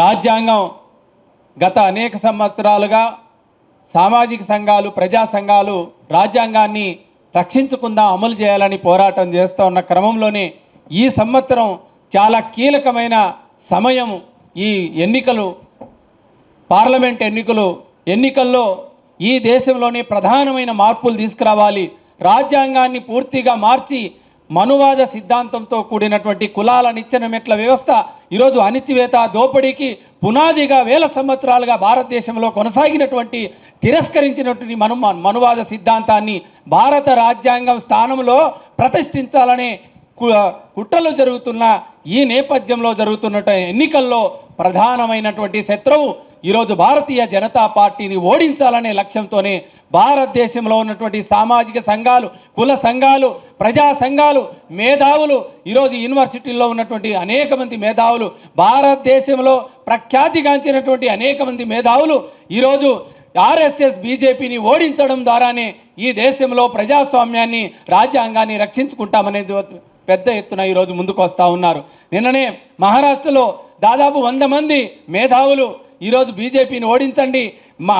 రాజ్యాంగం గత అనేక సంవత్సరాలుగా సామాజిక సంఘాలు ప్రజా సంఘాలు రాజ్యాంగాన్ని రక్షించకుండా అమలు చేయాలని పోరాటం చేస్తూ ఉన్న క్రమంలోనే ఈ సంవత్సరం చాలా కీలకమైన సమయం. ఈ ఎన్నికలు పార్లమెంట్ ఎన్నికలు ఎన్నికల్లో ఈ దేశంలోనే ప్రధానమైన మార్పులు తీసుకురావాలి. రాజ్యాంగాన్ని పూర్తిగా మార్చి మనువాద సిద్ధాంతంతో కూడినటువంటి కులాల నిచ్చెన మెట్ల వ్యవస్థ ఈరోజు అణిచివేత దోపిడీకి పునాదిగా వేల సంవత్సరాలుగా భారతదేశంలో కొనసాగినటువంటి తిరస్కరించినటువంటి మను మనువాద సిద్ధాంతాన్ని భారత రాజ్యాంగం స్థానంలో ప్రతిష్ఠించాలనే కుట్రలు జరుగుతున్న ఈ నేపథ్యంలో జరుగుతున్న ఎన్నికల్లో ప్రధానమైనటువంటి శత్రువు ఈరోజు భారతీయ జనతా పార్టీని ఓడించాలనే లక్ష్యంతోనే భారతదేశంలో ఉన్నటువంటి సామాజిక సంఘాలు కుల సంఘాలు ప్రజా సంఘాలు మేధావులు ఈరోజు యూనివర్సిటీల్లో ఉన్నటువంటి అనేక మంది మేధావులు భారతదేశంలో ప్రఖ్యాతిగాంచినటువంటి అనేక మంది మేధావులు ఈరోజు ఆర్ఎస్ఎస్ బీజేపీని ఓడించడం ద్వారానే ఈ దేశంలో ప్రజాస్వామ్యాన్ని రాజ్యాంగాన్ని రక్షించుకుంటామనేది పెద్ద ఎత్తున ఈరోజు ముందుకు వస్తూ ఉన్నారు. నిన్ననే మహారాష్ట్రలో దాదాపు వంద మంది మేధావులు ఈరోజు బీజేపీని ఓడించండి. మా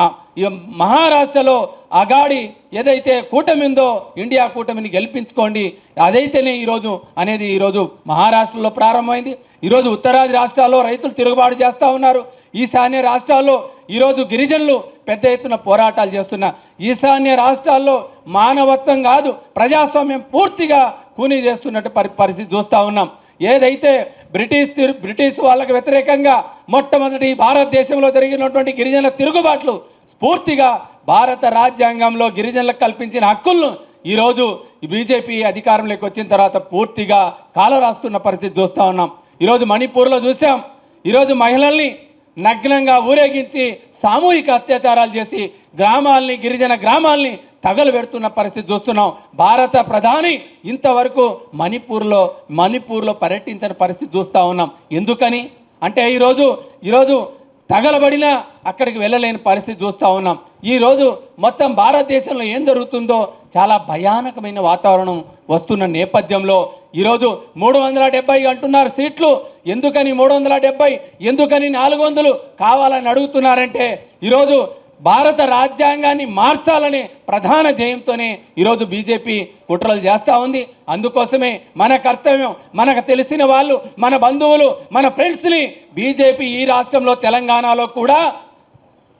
మహారాష్ట్రలో అగాడి ఏదైతే కూటమి ఉందో ఇండియా కూటమిని గెలిపించుకోండి. అదైతేనే ఈరోజు అనేది ఈరోజు మహారాష్ట్రలో ప్రారంభమైంది. ఈరోజు ఉత్తరాది రాష్ట్రాల్లో రైతులు తిరుగుబాటు చేస్తూ ఉన్నారు. ఈశాన్య రాష్ట్రాల్లో ఈరోజు గిరిజనులు పెద్ద ఎత్తున పోరాటాలు చేస్తున్న ఈశాన్య రాష్ట్రాల్లో మానవత్వం కాదు ప్రజాస్వామ్యం పూర్తిగా కూనీ చేస్తున్నట్టు పరి పరిస్థితి చూస్తూ ఉన్నాం. ఏదైతే బ్రిటిష్ తిరు- బ్రిటిష్ వాళ్ళకి వ్యతిరేకంగా మొట్టమొదటి భారతదేశంలో జరిగినటువంటి గిరిజనుల తిరుగుబాట్లు స్ఫూర్తిగా భారత రాజ్యాంగంలో గిరిజనులకు కల్పించిన హక్కులను ఈరోజు బీజేపీ అధికారంలోకి వచ్చిన తర్వాత పూర్తిగా కాలరాస్తున్న పరిస్థితి చూస్తూ ఉన్నాం. ఈరోజు మణిపూర్లో చూసాం. ఈరోజు మహిళల్ని నగ్నంగా ఊరేగించి సామూహిక అత్యాచారాలు చేసి గ్రామాల్ని గిరిజన గ్రామాల్ని తగలబెడుతున్న పరిస్థితి చూస్తున్నాం. భారత ప్రధాని ఇంతవరకు మణిపూర్లో మణిపూర్లో పర్యటించిన పరిస్థితి చూస్తూ ఉన్నాం. ఎందుకని? అంటే ఈరోజు ఈరోజు తగలబడినా అక్కడికి వెళ్ళలేని పరిస్థితి చూస్తూ ఉన్నాం. ఈరోజు మొత్తం భారతదేశంలో ఏం జరుగుతుందో చాలా భయానకమైన వాతావరణం వస్తున్న నేపథ్యంలో ఈరోజు మూడు వందల డెబ్బై అంటున్నారు సీట్లు. ఎందుకని మూడు వందల డెబ్బై? ఎందుకని నాలుగు వందలు కావాలని అడుగుతున్నారంటే ఈరోజు భారత రాజ్యాంగాన్ని మార్చాలనే ప్రధాన ధ్యేయంతోనే ఈరోజు బీజేపీ కుట్రలు చేస్తూ ఉంది. అందుకోసమే మన కర్తవ్యం మనకు తెలిసిన వాళ్ళు మన బంధువులు మన ఫ్రెండ్స్ని బీజేపీ ఈ రాష్ట్రంలో తెలంగాణలో కూడా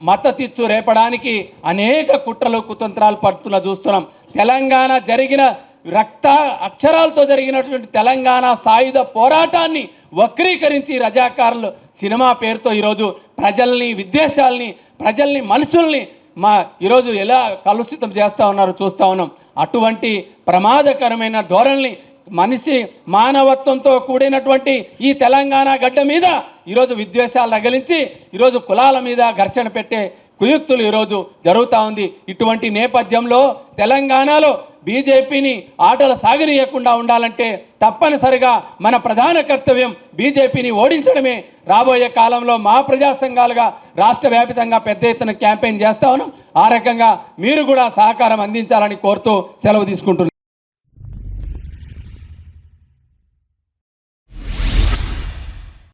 మద్దతిచ్చు రేపడానికి అనేక కుట్రలు కుతంత్రాలు పడుతున్న చూస్తున్నాం. తెలంగాణ జరిగిన రక్త అక్షరాలతో జరిగినటువంటి తెలంగాణ సాయుధ పోరాటాన్ని వక్రీకరించి రజాకారులు సినిమా పేరుతో ఈరోజు ప్రజల్ని విద్వేషాల్ని ప్రజల్ని మనుషుల్ని మా ఈరోజు ఎలా కలుషితం చేస్తూ ఉన్నారో చూస్తూ ఉన్నాం. అటువంటి ప్రమాదకరమైన ధోరణిని మనిషి మానవత్వంతో కూడినటువంటి ఈ తెలంగాణ గడ్డ మీద ఈరోజు విద్వేషాలు రగిలించి ఈరోజు కులాల మీద ఘర్షణ పెట్టే కుయుక్తులు ఈరోజు జరుగుతూ ఉంది. ఇటువంటి నేపథ్యంలో తెలంగాణలో బీజేపీని ఆటలు సాగనీయకుండా ఉండాలంటే తప్పనిసరిగా మన ప్రధాన కర్తవ్యం బీజేపీని ఓడించడమే. రాబోయే కాలంలో మా ప్రజా సంఘాలుగా రాష్ట్ర వ్యాపితంగా పెద్ద ఎత్తున క్యాంపెయిన్ చేస్తా ఉన్నాం. ఆ రకంగా మీరు కూడా సహకారం అందించాలని కోరుతూ సెలవు తీసుకుంటున్నాను